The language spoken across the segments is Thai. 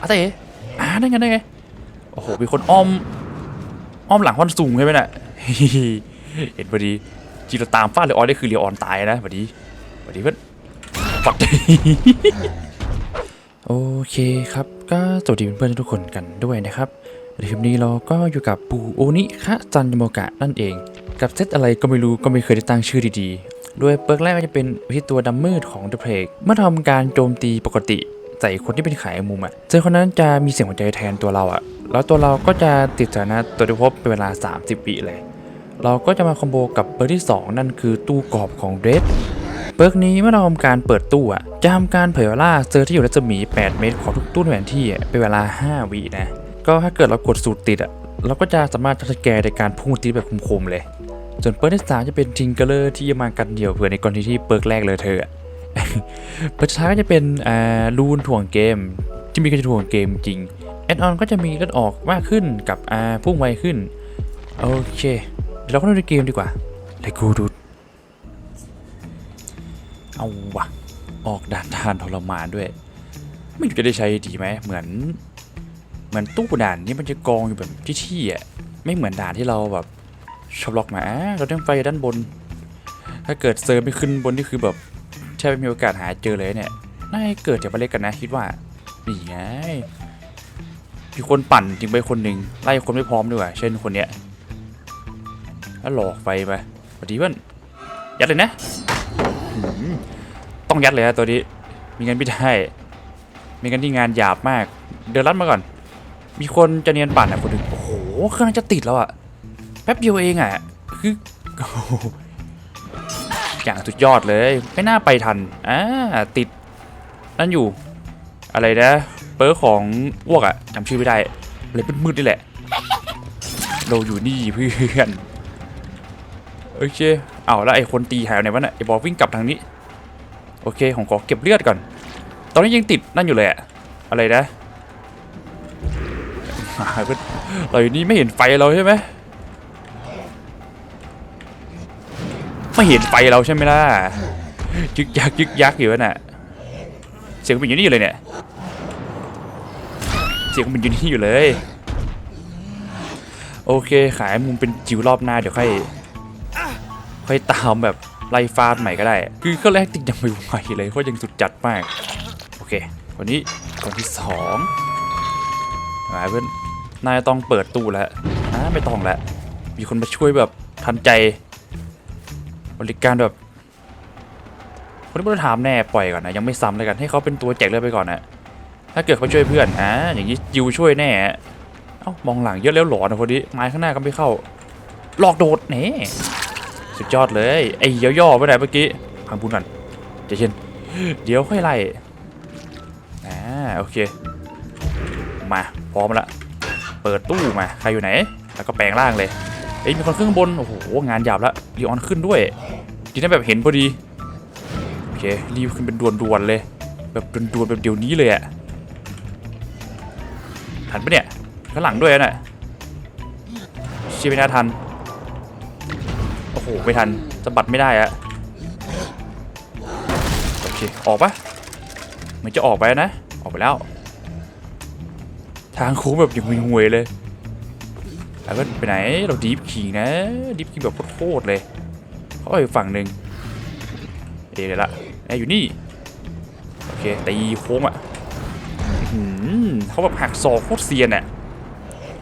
อาเต้อ่าได้ไงได้ไง โอ้โห มีคนอ้อม อ้อมหลังควันสูงใช่ไหมน่ะเห็นพอดีจีเราตามฟาดเลยออนได้คือเรียวออนตายนะพอดีพอดีเพื่อนปัดโอเคครับ ก็สวัสดีเพื่อนๆทุกคนกันด้วยนะครับในคลิปนี้เราก็อยู่กับปูโอนิคะจันโมกะนั่นเอง กับเซตอะไรก็ไม่รู้ก็ไม่เคยได้ตั้งชื่อดีๆ โดยเปิร์กแรกก็จะเป็นที่ตัวดำมืดของ The Plague เมื่อทำการโจมตีปกติ ใส่คนที่เป็นขายมุมอะเจอคนนั้นจะมีเสียงหัวใจแทนตัวเราอะแล้วตัวเราก็จะติดสถานะตัวที่พบเป็นเวลา 30วิเลย เราก็จะมาคอมโบกับเปิร์ที่ 2 นั่นคือตู้กรอบของเรดเปิร์กนี้เมื่อเราทำการเปิดตู้อะจะทำการเผยว่าเซอร์ที่อยู่รัศมี 8 เมตรของทุกตู้ในแผนที่อะเป็นเวลา 5วินะ ก็ถ้าเกิดเรากดสูตรติดอะเราก็จะสามารถทัชแกในการพุ่งตีแบบคมๆเลย ส่วนเปิร์กที่สามจะเป็นทิงเกอร์ที่จะมากันเดี่ยวเผื่อในกรณีที่เปิร์กแรกเลยเธออะ ปิร์กสุดท้ายก็จะเป็นอ่ารูนถ่วงเกม ที่มีการถ่วงเกมจริงแอดออนก็จะมีเลือดออกมากขึ้นกับอ่าพุ่งไวขึ้น โอเค เดี๋ยวเราเข้าไปในเกมดีกว่า Let's go dude เอาวะออกด่านทานทรมานด้วย ไม่รู้จะได้ใช้ดีไหมเหมือนเหมือนตู้ด่านนี้มันจะกองอยู่แบบที่ที่อะไม่เหมือนด่านที่เราแบบชอบล็อกมาเราต้องไฟด้านบน ถ้าเกิดเซิร์ฟไม่ขึ้นบนนี่คือแบบ แทบไม่มีโอกาสหาเจอเลยเนี่ยน่าจะเกิดจากมาเล็กกันนะ คิดว่านี่ไงมีคนปั่นจริงไปคนหนึ่งไล่คนไม่พร้อมด้วยเช่นคนเนี้ยแล้วหลอกไฟไปสวัสดีเพื่อนยัดเลยนะต้องยัดเลยฮะตัวนี้ มีเงินไม่ได้มีเงินที่งานหยาบมาก เดินลัดมาก่อน มีคนจะเนียนปั่นอะคนหนึ่งโอ้โหเครื่องจะติดแล้วอะแป๊บเดียวเองอะคือ อย่างสุดยอดเลย ไม่น่าไปทันอ่าติด นั่นอยู่ อะไรนะ เปอร์ของอ้วกอะจำชื่อไม่ได้เลยเป็นมืดๆนี่แหละ เราอยู่นี่เพื่อนโอเคเอาแล้วไอ้คนตีหายไปไหนวะเนี่ยไอ้บอลวิ่งกลับทางนี้ โอเคผมขอเก็บเลือดก่อน ตอนนี้ยังติดนั่นอยู่เลยอะอะไรนะเราอยู่นี่ไม่เห็นไฟเราใช่ไหม ไม่เห็นไฟเราใช่ไหมล่ะยึกยักยึกยักอยู่น่ะเสียงมันอยู่นี่อยู่เลยเนี่ยเสียงมันอยู่นี่อยู่เลย โอเคขายมุมเป็นจิ๋วรอบหน้าเดี๋ยวค่อยค่อยตามแบบไล่ฟาดใหม่ก็ได้ คือเครื่องแรกติดยังไม่ไหวเลยเพราะยังสุดจัดมาก โอเควันนี้คนที่สองมาเพื่อนนายต้องเปิดตู้แล้วอ่าไม่ต้องแล้วมีคนมาช่วยแบบทันใจ บริการแบบคนที่ไม่ได้ถามแน่ปล่อยก่อนนะยังไม่ซ้ำเลยกันให้เขาเป็นตัวแจกเลือดไปก่อนนะถ้าเกิดเขาช่วยเพื่อนอ่าอย่างนี้จิวช่วยแน่เอ้ามองหลังเยอะแล้วหลอนนะคนนี้ไม้ข้างหน้าก็ไม่เข้าหลอกโดดเน่สุดยอดเลยไอ้ย่อๆไปไหนเมื่อกี้พังพูนก่อนใจเย็นเดี๋ยวค่อยไล่อ่าโอเค มาพร้อมละเปิดตู้มาใครอยู่ไหน แล้วก็แปลงร่างเลยเอ้ยมีคนขึ้นข้างบนโอ้โหงานหยาบละ รีออนขึ้นด้วยดีนะแบบเห็นพอดีโอเครีบขึ้นเป็นด่วนๆเลย แบบด่วนๆแบบเดี๋ยวนี้เลยอะทันปะเนี่ยข้างหลังด้วยน่ะชีไม่น่าทันโอ้โหไม่ทันสะบัดไม่ได้อะโอเคออกปะมันจะออกไปนะ ออกไปแล้ว ทางโค้งแบบยังห่วยๆเลย แล้วก็ไปไหนเราดีฟขี่นะดีฟขี่แบบโคตรเลยเขาไปฝั่งหนึ่งเอเดี๋ยวละไออยู่นี่โอเคตีโค้งอะหือเขาแบบหักศอกโคตรเซียนอะ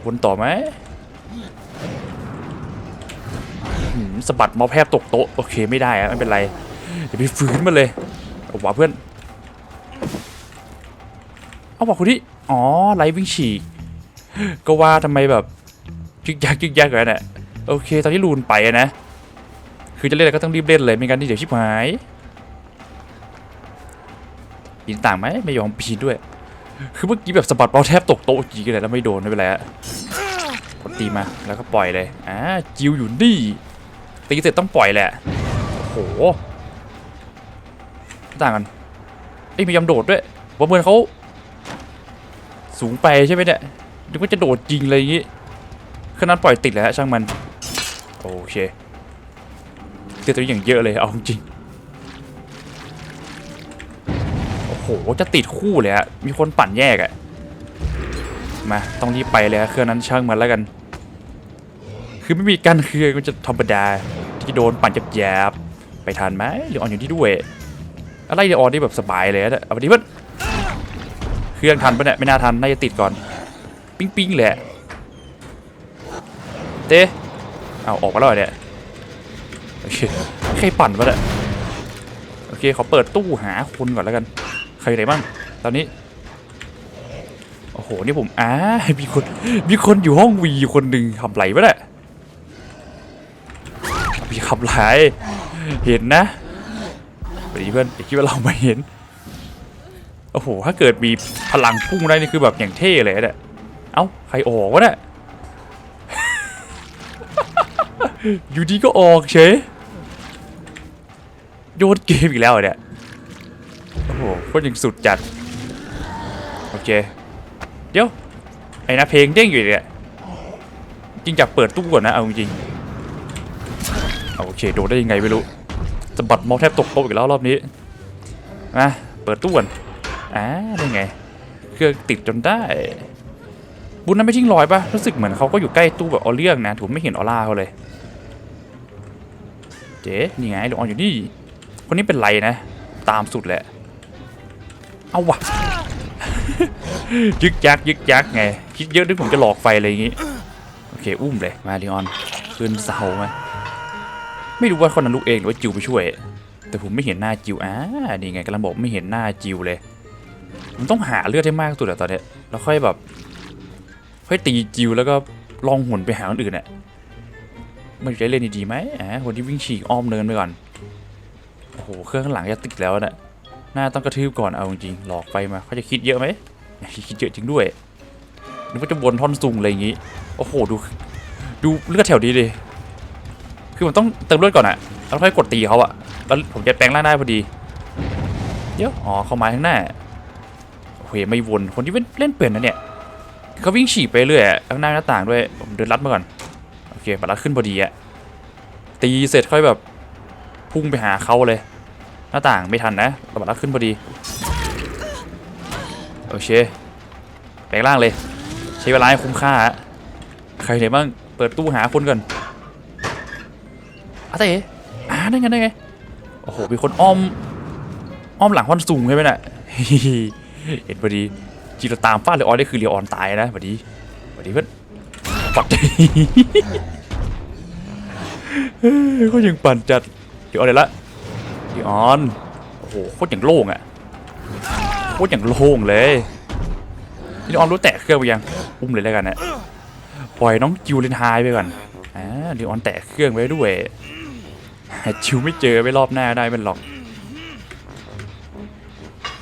วนต่อไหมหืมสะบัดเมาส์แพบตกโต๊ะโอเคไม่ได้อะไม่เป็นไรเดี๋ยวไปฟื้นมาเลยเอาวะเพื่อนเอาบอกคนที่อ๋อไลฟ์วิ่งฉีกก็ว่าทำไมแบบ ยึกยักยึกยักกันน่ะโอเค ตอนที่ลูนไปนะ คือจะเล่นอะไรก็ต้องรีบเล่นเลยไม่งั้นที่เดี๋ยวชิบหายปีนต่างไหมไม่ยอมปีนด้วย คือเมื่อกี้แบบสะบัดเมาแทบตกโต๊ะจริงๆเลยแล้วไม่โดนไม่เป็นไรอะกดตีมาแล้วก็ปล่อยเลยอ่าจิวอยู่นี่ตีเสร็จต้องปล่อยแหละโอ้โหต่างกันเอ้ยมียำโดดด้วยว่าเหมือนเขาสูงไปใช่ไหมเนี่ยนึกว่าจะโดดจริงเลยอย่างงี้ ขนาดปล่อยติดแล้วช่างมัน โอเคเตีตัวอย่างเยอะเลยเอาจริงโอ้โหจะติดคู่เลยอะมีคนปั่นแยกอะมาต้องรีบไปเลยครับเครื่องนั้นช่างมันแล้วกัน คือไม่มีกันเครื่องก็จะธรรมดาที่โดนปั่นจับแยบไปทันไหมหรือออนอยู่ที่ด้วย อะไรเดี๋ยวออนนี่แบบสบายเลยนะเอาไปดิเพื่อนเครื่องทันปะเนี่ยไม่น่าทันน่าจะติดก่อน ปิ้งปิ้งๆเละ เต้เอาออกมาแล้วเหรอเนี่ยโอเคใครปั่นปะเนี่ยโอเคเขอเปิดตู้หาคนก่อนแล้วกัน ใครอยู่ไหนบ้างตอนนี้โอ้โหนี่ผมอ่ามีคนมีคนอยู่ห้องวีอยู่คนหนึ่งทำไรปะเนี่ยมีขับไรเห็นนะสวัสดีเพื่อนอย่าคิดว่าเราไม่เห็นโอ้โหถ้าเกิดมีพลังพุ่งได้นี่คือแบบอย่างเท่เลยเนี่ยเอ้าใครออกวะเนี่ย อยู่ดีก็ออกเฉยโยนเกมอีกแล้วเนี่ย โอ้โหโคตรยังสุดจัด โอเค เดี๋ยว ไอ้นะเพลงเด้งอยู่เนี่ย จริงจากเปิดตู้ก่อนนะ เอาจริงโอเค โดนได้ยังไงไม่รู้สะบัดมอแทบตกโต๊ะอีกแล้วรอบนี้มาเปิดตู้ก่อนอ่าได้ไง เครื่องติดจนได้ บุญนั้นไม่ทิ้งรอยปะรู้สึกเหมือนเขาก็อยู่ใกล้ตู้แบบเอเรื่องนะถูกไม่เห็นออร่าเขาเลย เจ๊นี่ไงเดี๋ยวออนอยู่นี่ คนนี้เป็นไรนะ ตามสุดแหละ เอาวะยึกยักยึกยักไง คิดเยอะด้วยผมจะหลอกไฟอะไรอย่างงี้ โอเค อุ้มเลย มาดิออนขึ้นเสาไหมไม่รู้ว่าคนนั้นลุกเองหรือว่าจิวไปช่วย แต่ผมไม่เห็นหน้าจิวอ่านี่ไงกำลังบอกไม่เห็นหน้าจิวเลยผมต้องหาเลือดให้มากสุดอะตอนเนี้ยแล้วค่อยแบบ ค่อยตีจิวแล้วก็ลองหุ่นไปหาคนอื่นอะ มันจะเล่นดีๆไหมอ่าคนที่วิ่งฉีกอ้อมเนินไปก่อน โอ้โห เครื่องข้างหลังจะติดแล้วน่ะหน้าต้องกระทืบก่อน เอาจริงๆหลอกไปมาเขาจะคิดเยอะไหมคิดเยอะจริงด้วยนึกว่าจะวนท่อนซุงอะไรอย่างงี้ โอ้โห ดู ดูเลือดแถวนี้ดิ คือมันต้องเติมเลือดก่อนอะแล้วค่อยกดตีเขาอะแล้วผมจะแปลงร่างได้พอดีเดี๋ยวอ๋อ เข้ามาข้างหน้าโอเคไม่วน คนที่เล่นเป็นนะเนี่ยเขาวิ่งฉีกไปเรื่อยข้างหน้าหน้าต่างด้วย ผมเดินลัดมาก่อน เคบัตรลัดขึ้นพอดีอะตีเสร็จค่อยแบบพุ่งไปหาเขาเลย หน้าต่างไม่ทันนะบัตรลัดขึ้นพอดีโอเคแปลงร่างเลย ใช้เวลาให้คุ้มค่าฮะใครไหนบ้างเปิดตู้หาคนก่อนอาเต้อ่าได้ไงได้ไงโอ้โหมีคนอ้อม อ้อมหลังควันสูงใช่ไหมน่ะเห็นพอดีจีเราตามฟาดเลยออนได้คือเรียออนตายนะพอดีพอดีเพื่อนปัด เฮ้ยเขายังปั่นจัดเดี๋ยวออนเละเดี๋ยวออนโอ้โหโคตรอย่างโล่งอะโคตรอย่างโล่งเลยพี่ออมรู้แตะเครื่องไปยังอุ้มเลยแล้วกันนะปล่อยน้องจิวเลนไฮไปก่อนอ่าเดี๋ยวออนแตะเครื่องไว้ด้วยหาจิวไม่เจอไปรอบหน้าได้เป็นหรอก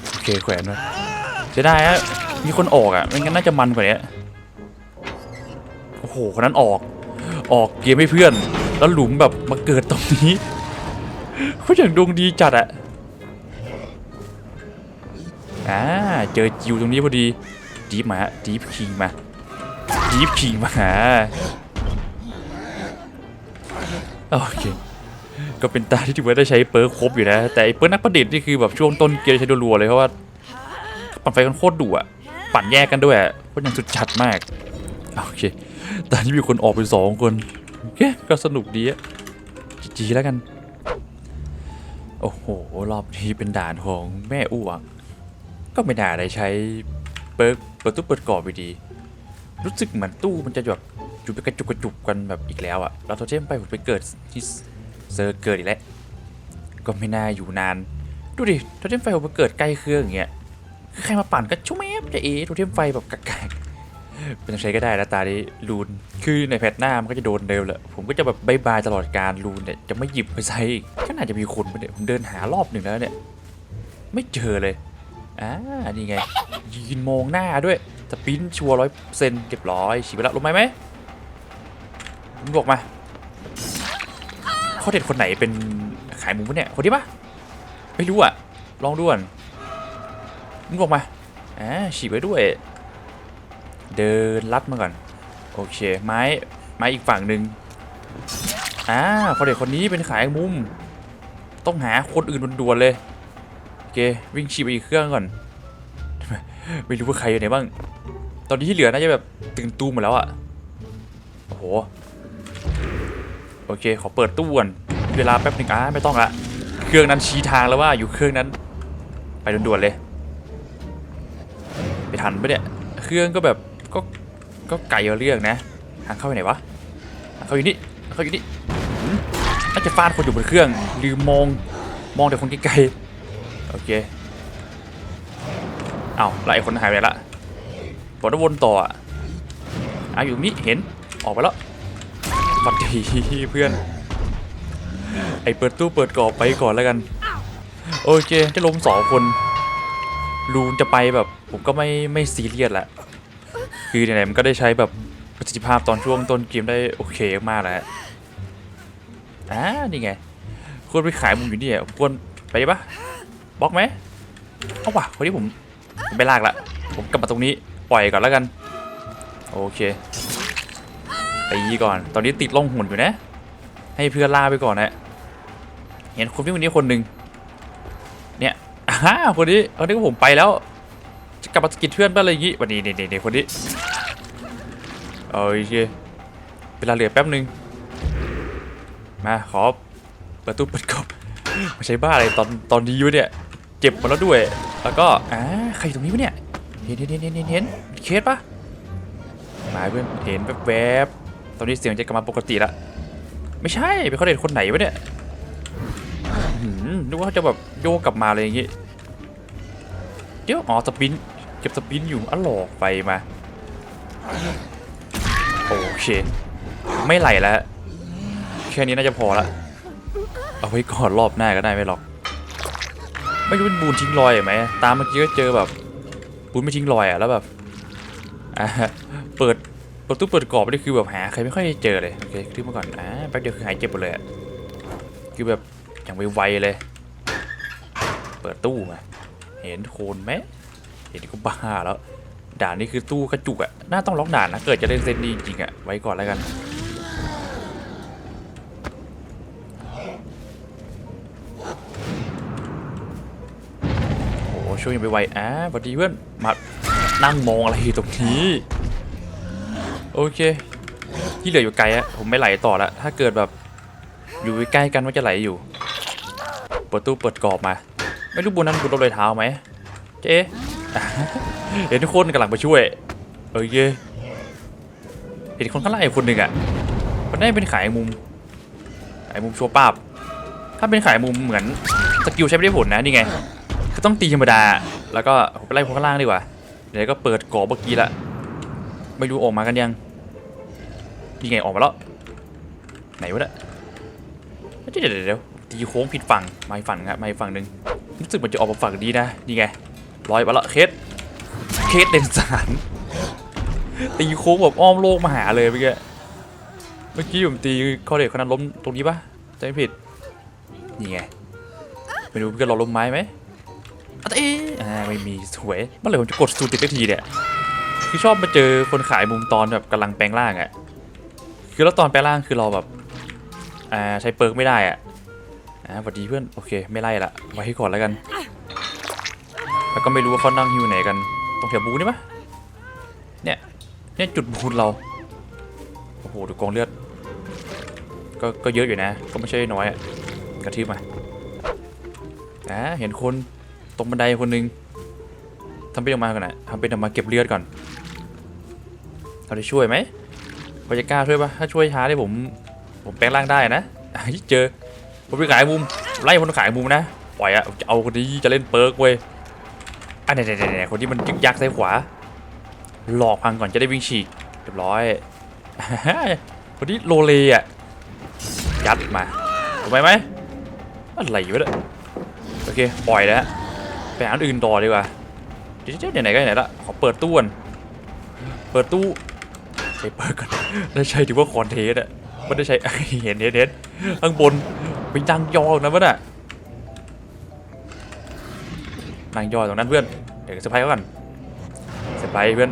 โอเคแขวนไว้จะได้ฮะมีคนออกอะไม่งั้นน่าจะมันกว่านี้โอ้โหคนนั้นออก ออกเกมให้เพื่อน แล้วหลุมแบบมาเกิดตรงนี้เขาอย่างดวงดีจัดอะอ่าเจอจิวตรงนี้พอดีดีฟมาดีฟคิงมาดีฟคิงมาโอเคก็เป็นตาที่ถือว่าได้ใช้เปิร์ครบอยู่นะ แต่ไอ้เปิร์นักประดิษฐ์นี่คือแบบช่วงต้นเกมใช้รัวๆเลยเพราะว่าปั่นไฟกันโคตรดุอะปั่นแยกกันด้วยอะโคตรยังสุดจัดมากโอเค ตอนนี้มีคนออกเป็นสองคนโอเคก็สนุกดีอะจีๆแล้วกัน โอ้โห รอบนี้เป็นด่านของแม่อ้วก ก็ไม่น่าได้ใช้เปิดเปิดตู้เปิดกรอบไปดี รู้สึกเหมือนตู้มันจะแบบจุบกระจุกกระจุกกันแบบอีกแล้วอะเราโทเทมไปผมไปเกิดที่เซอร์เกิดอีกแล้ว ก็ไม่น่าอยู่นาน ดูดิโทเทมไฟผมไปเกิดใกล้เครื่องอย่างเงี้ยใครมาปั่นก็ชุ่มแอบจะเอโทเทมไฟแบบกากๆ เป็นใช้ก็ได้นะตานี้ลูน คือในแพทหน้ามันก็จะโดนเดิมแหละผมก็จะแบบบายบายตลอดการลูนเนี่ยจะไม่หยิบไปใช้อีกก็น่าจะมีคนมาเนี่ยผมเดินหารอบหนึ่งแล้วเนี่ย ไม่เจอเลยอ่านี่ไง ยืนมองหน้าด้วยสปินชัวร้อยเซนเก็บร้อยฉีดไปแล้วลงไหมไหมมึงบอกมาเขาเด็ดคนไหนเป็นขายหมูปเนี่ยคนนี้ปะไม่รู้อะลองด่วนมึงบอกมาอ่าฉีดไว้ด้วย เดินลัดมาก่อน โอเค ไม้ไม้อีกฝั่งหนึ่งอ่าพอเด็กคนนี้เป็นขายมุม ต้องหาคนอื่นด่วนๆเลยโอเควิ่งฉีดไปอีกเครื่องก่อน ไม่รู้ว่าใครอยู่ไหนบ้าง ตอนนี้ที่เหลือน่าจะแบบตื่นตู้หมดแล้วอะโอ้โห โอเค ขอเปิดตู้ก่อนเวลาแป๊บหนึ่งอะไม่ต้องละเครื่องนั้นชี้ทางแล้วว่าอยู่เครื่องนั้น ไปด่วนๆเลย ไปทันปะเนี่ย เครื่องก็แบบ ก็ก็ไกลเอาเรื่องนะทางเข้าไปไหนวะทางเข้าอยู่นี่ทางเข้าอยู่นี่น่าจะฟาดคนอยู่บนเครื่องลืมมองมองแต่คนไกลๆโอเคเอาแล้วไอ้คนหายไปละบอกว่าวนต่ออะอะอยู่นี้เห็นออกไปแล้วปัดดีเพื่อน ไอเปิดตู้เปิดกรอบไปก่อนแล้วกัน โอเคจะล้มสองคนลูนจะไปแบบผมก็ไม่ไม่ซีเรียสแหละ คือไหนๆมันก็ได้ใช้แบบประสิทธิภาพตอนช่วงต้นเกมได้โอเคมากแล้วอ่านี่ไงควรไปขายมุมอยู่นี่อะควรไปปะบล็อกไหมเอาว่ะคนนี้ผมไปลากละผมกลับมาตรงนี้ปล่อยก่อนแล้วกัน โอเคตีก่อน ตอนนี้ติดล่องหุ่นอยู่นะ ให้เพื่อนล่าไปก่อนนะเห็นคนพี่คนนี้คนหนึ่งเนี่ยอ่าคนนี้คนนี้ก็ผมไปแล้ว กลับมาสกิดเพื่อนบ้างอะไรอย่างงี้วันนี้เนี่ยเนี่ยคนนี้โอเคเวลาเหลือแป๊บหนึ่งมาขอเปิดตู้เปิดกรอบไม่ใช่บ้าอะไรตอนตอนนี้อยู่เนี่ยเจ็บหมาแล้วด้วย แล้วก็อ่าใครอยู่ตรงนี้วะเนี่ยเห็นเห็นเห็นเห็นเห็นเห็นเคสปะหมายเพื่อนเห็นแวบๆตอนนี้เสียงจะกลับมาปกติละไม่ใช่เป็นเขาเด็กคนไหนวะเนี่ยหืมนึกว่าเขาจะแบบโยกกลับมาเลยอย่างงี้เดี๋ยวอ๋อสปินเก็บสปินอยู่อ๋อหลอกไปมา โอเค ไม่ไหลแล้ว แค่นี้น่าจะพอละ เอาไว้ก่อนรอบหน้าก็ได้ไม่หรอก ไม่รู้เป็นบูนทิ้งรอยไหม ตามเมื่อกี้ก็เจอแบบ บูนไม่ทิ้งรอยอะแล้วแบบอ่าเปิดปิดตู้เปิดกรอบนี่คือแบบหาใครไม่ค่อยเจอเลย โอเคขึ้นมาก่อนอ่าแป๊บเดียวคือหายเจ็บหมดเลยอะคือแบบอย่างไวๆเลย เปิดตู้มา เห็นโคนไหม เห็นก็บ้าแล้ว ด่านนี้คือตู้กระจุกอะน่าต้องล็อกด่านนะ เกิดจะเล่นเซนนี้จริงๆอะไว้ก่อนแล้วกัน โอ้ช่วยยังไปไวอะสวัสดีเพื่อน มานั่งมองอะไรอยู่ตรงนี้ โอเค ที่เหลืออยู่ไกลอะผมไม่ไหลต่อละ ถ้าเกิดแบบอยู่ใกล้กันว่าจะไหลอยู่ เปิดตู้เปิดกรอบมา ไม่รู้บนนั้นคุณลบรอยเท้าไหม เจ๊ เห็นทุกคนกำลังไปช่วยโอเคเห็นคนข้างล่างอีกคนหนึ่งอะคนนี้เป็นขายมุมขายมุมโชว์ป้าบถ้าเป็นขายมุมเหมือนสกิลใช้ไม่ได้ผลนะนี่ไงคือต้องตีธรรมดา แล้วก็ผมไปไล่คนข้างล่างดีกว่าเดี๋ยวก็เปิดกรอบเมื่อกี้ละไม่รู้ออกมากันยังนี่ไงออกมาแล้วไหนวะเนี่ยเดี๋ยวเดี๋ยวเดี๋ยวตีโค้งผิดฝั่งมาฝั่งครับมาฝั่งหนึ่งรู้สึกมันจะออกมาฝั่งดีนะนี่ไง ลอยมาและเคสเคสเดนสารตีโค้งแบบอ้อมโลกมาหาเลยเมื่อกี้เมื่อกี้ผมตีคอเด็กคนนั้นล้มตรงนี้ปะจำไม่ผิดนี่ไงไปดูเพื่อนเราล้มไม้ไหมอะเอ๊ะไม่มีสวยเมื่อไหร่ผมจะกดสูตรติดได้ทีเนี่ยคือชอบมาเจอคนขายมุมตอนแบบกำลังแปลงร่างอะคือแล้วตอนแปลงร่างคือเราแบบอ่าใช้เปิร์กไม่ได้อะอ่าสวัสดีเพื่อนโอเคไม่ไล่ละไว้ให้ก่อนแล้วกัน แล้วก็ไม่รู้ว่าเขานั่งฮิวไหนกัน ตรงแถวบูนี่ปะเนี่ยเนี่ยจุดบูนเรา โอ้โหดูกองเลือด ก็ก็เยอะอยู่นะ ก็ไม่ใช่น้อยอะกระทืบมาอ่าเห็นคนตรงบันไดคนหนึงทำเป็นออกมาก่อนนะทำเป็นออกมาเก็บเลือดก่อนเราจะช่วยไหมพอจะกล้าช่วยปะถ้าช่วยช้าได้ผม ผมแปลงร่างได้นะอะเจอผมไปขายมุมไล่คนขายมุมนะปล่อยอะจะเอาคนนี้จะเล่นเปิร์กเว้ย อันไหนไหนคนที่มันยึกยักซ้ายขวา หลอกพังก่อนจะได้วิ่งฉีกเรียบร้อย คนที่โลเลอะยัดมาถูกไหมไหมอะไรวะเนี่ยโอเค ปล่อยแล้วไปหาอันอื่นต่อดีกว่าเดี๋ยวไหนๆก็ไหนละขอเปิดตู้ก่อนเปิดตู้ใช้เปิดก่อนได้ใช้ถือว่าคอนเทสต์อะไม่ได้ใช้เห็นเห็นเห็นข้างบนไปนั่งยอนะวะน่ะ นั่งยอตรงนั้นเพื่อน เดี๋ยวเซอร์ไพรส์ก่อนเซอร์ไพรส์เพื่อน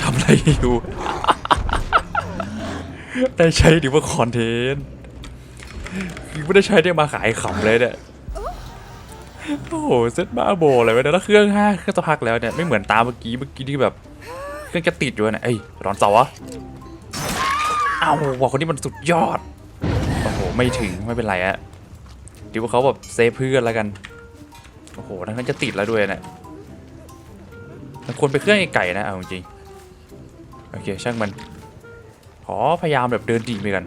ทำอะไรอยู่ ได้ใช้ถือว่าคอนเทนต์คือไม่ได้ใช้ได้มาขายขำเลยเนี่ยโอ้โหเซ็ตบ้าโบเลยเว้ยแล้วเครื่องห้าเครื่องสักพักแล้วเนี่ยไม่เหมือนตาเมื่อกี้เมื่อกี้ที่แบบเครื่องจะติดอยู่เนะเอ้ร้อนเสาเหรอเอาว่าคนนี้มันสุดยอดโอ้โหไม่ถึงไม่เป็นไรอะดีว่าเขาแบบเซฟเพื่อนแล้วกัน โอ้โหทั้งนั้นจะติดแล้วด้วยเนะมันควรไปเครื่องไอ้ไก่นะเอาจริงโอเคช่างมัน ขอพยายามแบบเดินดีไปกัน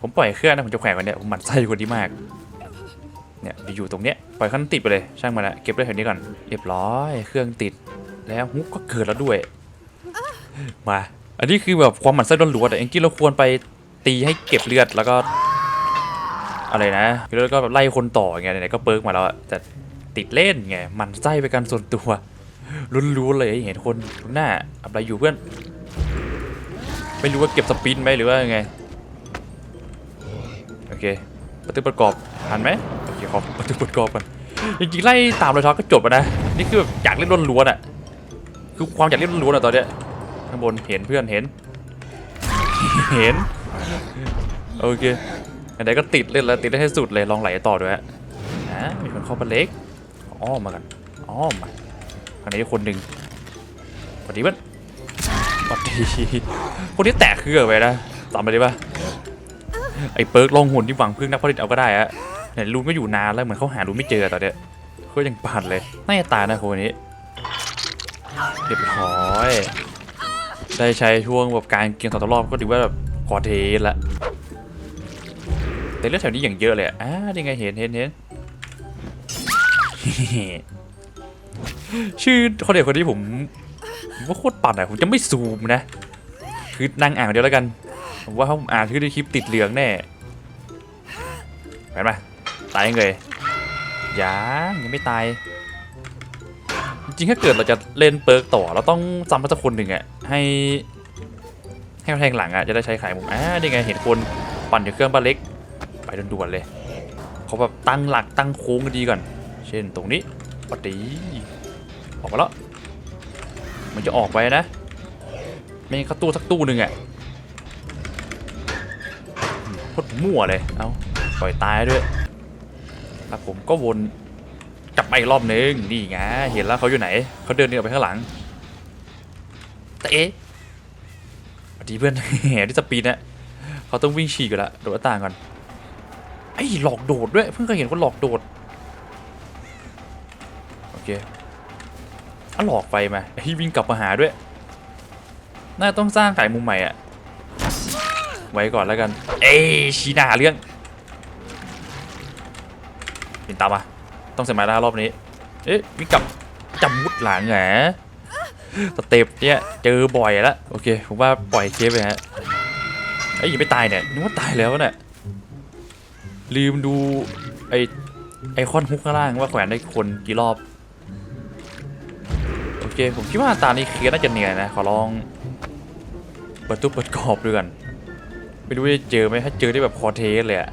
ผมปล่อยเครื่องนะผมจะแขวนกันเนี่ยผมหมั่นไส้คนที่มาก เนี่ยอยู่ตรงเนี้ยปล่อยขั้นติดไปเลยช่างมันละเก็บไว้แถวนี้ก่อนเรียบร้อย เครื่องติดแล้วฮุกก็เกิดแล้วด้วย มา อันนี้คือแบบความหมั่นไส้ล้วนๆแต่จริงๆเราควรไปตีให้เก็บเลือดแล้วก็ อะไรนะแล้วก็แบบไล่คนต่อไงไหนๆก็เปิร์กมาแล้วอะแต่ติดเล่นไงมันไส้ไปกันส่วนตัวลุ้นๆเลยเห็นคนหน้าอะไรอยู่เพื่อน ไม่รู้ว่าเก็บสปินไหมหรือว่ายังไงโอเคประตูประกอบทันไหมโอเคขอประตูประกอบกันจริงๆไล่ตามรอยเท้าก็จบแล้วนะนี่คือแบบอยากเล่นล้วนๆอะคือความอยากเล่นล้วนๆอะตอนเนี้ยข้างบนเห็นเพื่อนเห็น เห็นโอเค ไหนก็ติดเล่นแล้วติดได้ให้สุดเลยลองไหลต่อด้วยฮะมีคนเข้าไปเล็กอ้อมมากันอ้อมมาทางนี้คนหนึ่งสวัสดีเพื่อนสวัสดีคนที่แตกคืออะไรนะจำไปเลยปะไอ้เปิร์กลองหุ่นที่หวังพึ่งนักผลิตเอาก็ได้อะเนี่ยรูนก็อยู่นานแล้วเหมือนเขาหารูนไม่เจอตอนเนี้ยเขายังปั่นเลยน่าจะตายนะคนนี้เรียบร้อยได้ใช้ช่วงแบบการเกียงต่อรอบก็ถือว่าแบบกอเทสละ แต่เรื่องแถวนี้อย่างเยอะเลยอะอ่านี่ไงเห็นเห็นเห็นชื่อคนเด็กคนนี้ผมผมว่าโคตรปั่นอะผมจะไม่ซูมนะ คือนั่งอ่านเดียวแล้วกัน ผมว่าเขาอ่านชื่อในคลิปติดเหลืองแน่เห็นไหมตายยังเลยยังยังไม่ตาย จริงถ้าเกิดเราจะเล่นเปิร์กต่อเราต้องจำพระสักคนหนึ่งอะให้ให้เขาแทงหลังอะจะได้ใช้ขายมุมอ่านี่ไงเห็นคนปั่นอยู่เครื่องบ้านเล็ก ไปด่วนๆเลยเขาแบบตั้งหลักตั้งโค้งกันดีก่อน เช่นตรงนี้ปฏีออกมาแล้ว มันจะออกไปนะ ไม่งั้นตู้สักตู้หนึ่งอะโคตรมั่วเลย เอาปล่อยตายด้วยแล้วผมก็วนกลับมาอีกรอบนึง นี่ไง เห็นแล้วเขาอยู่ไหน เขาเดินเดินออกไปข้างหลัง แต่เอ๊ะดีเพื่อนแหมที่สปีดนะเขาต้องวิ่งฉีกกันละโดดหน้าต่างก่อน ไอ้หลอกโดดด้วยเพิ่งเคยเห็นคนหลอกโดด โอเคอะหลอกไปมาไอ้วิ่งกลับมาหาด้วย น่าต้องสร้างขายมุมใหม่อะไว้ก่อนแล้วกัน เอ้ชีนาเรื่องปินตามมา ต้องเสียมาได้ารอบนี้ เอ๊ะวิ่งกลับจำมุดหลังแหมสเต็ปเนี่ยเจอบ่อยแล้ว โอเค ผมว่าปล่อยเคสไปฮะไอ้ยยังไม่ตายเนี่ยนึกว่าตายแล้วเนี่ย ลืมดูไอไอคอนฮุกข้างล่างว่าแขวนได้คนกี่รอบ โอเค ผมคิดว่าตานี้เคสน่าจะเหนียนะ ขอลอง เปิดตู้เปิดกรอบด้วยกันไม่รู้จะเจอไหมถ้าเจอได้แบบคอเทสเลยอะ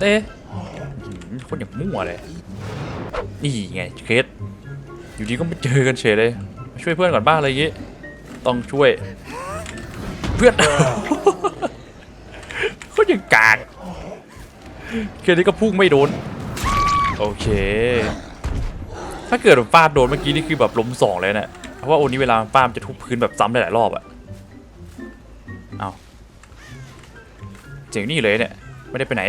เอ๊ะคนอย่างมั่วเลย นี่ไงเคสอยู่ดีก็ไมาเจอกันเฉยเลย ช่วยเพื่อนก่อนบ้างอะไรอย่างงี้ ต้องช่วย เพื่อน ย่างกากเคสนี้ก็พุ่งไม่โดน โอเค ถ้าเกิดผมฟาดโดนเมื่อกี้นี่คือแบบล้มสองเลยนะเพราะว่าโอนี้เวลาฟาดมันจะทุบพื้นแบบซ้ำหลายๆรอบอะเอาเจ๋งนี่เลยเนี่ย ไม่ได้ไปไหน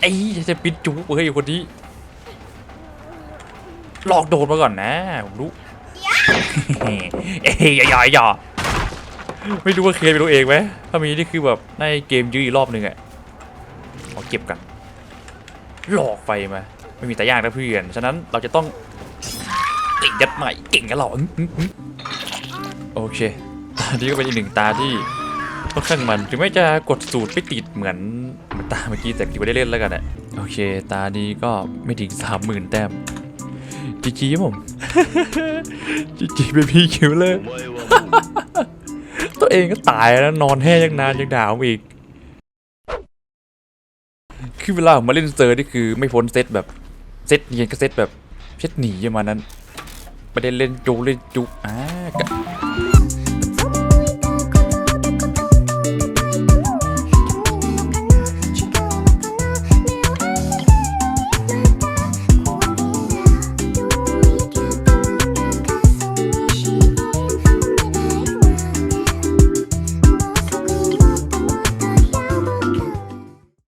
ไอ้จะปิดจุกเฮ้ยคนนี้หลอกโดนมาก่อนนะผมรู้เอ้ยอย่าอย่าอย่า ไม่รู้ว่าเคลียร์ไม่รู้เองไหมถ้ามีนี่คือแบบในเกมยื้ออีกรอบหนึ่งอะขอเก็บกันหลอกไปมาไม่มีแต่ยากนะเพื่อนฉะนั้นเราจะต้องเก่งยัดใหม่เก่งกันหรอโอเคตานี้ก็เป็นอีกหนึ่งตาที่ค่อนข้างมันถึงแม้จะกดสูตรไม่ติดเหมือนตาเมื่อกี้แต่ถือว่ได้เล่นแล้วกันอะโอเค ตานี้ก็ไม่ถึงสามหมื่นแต้มจีจีผมจีจีเป็นพี่คิวเลย ตัวเองก็ตายแล้วนอนแห้ยังนานยังด่าวอีก คือเวลาผมมาเล่นเซอร์นี่คือไม่พ้นเซตแบบเซตเนียนก็เซตแบบเซตหนีประมาณนั้นไม่ได้เล่นจูเล่นจุอ่า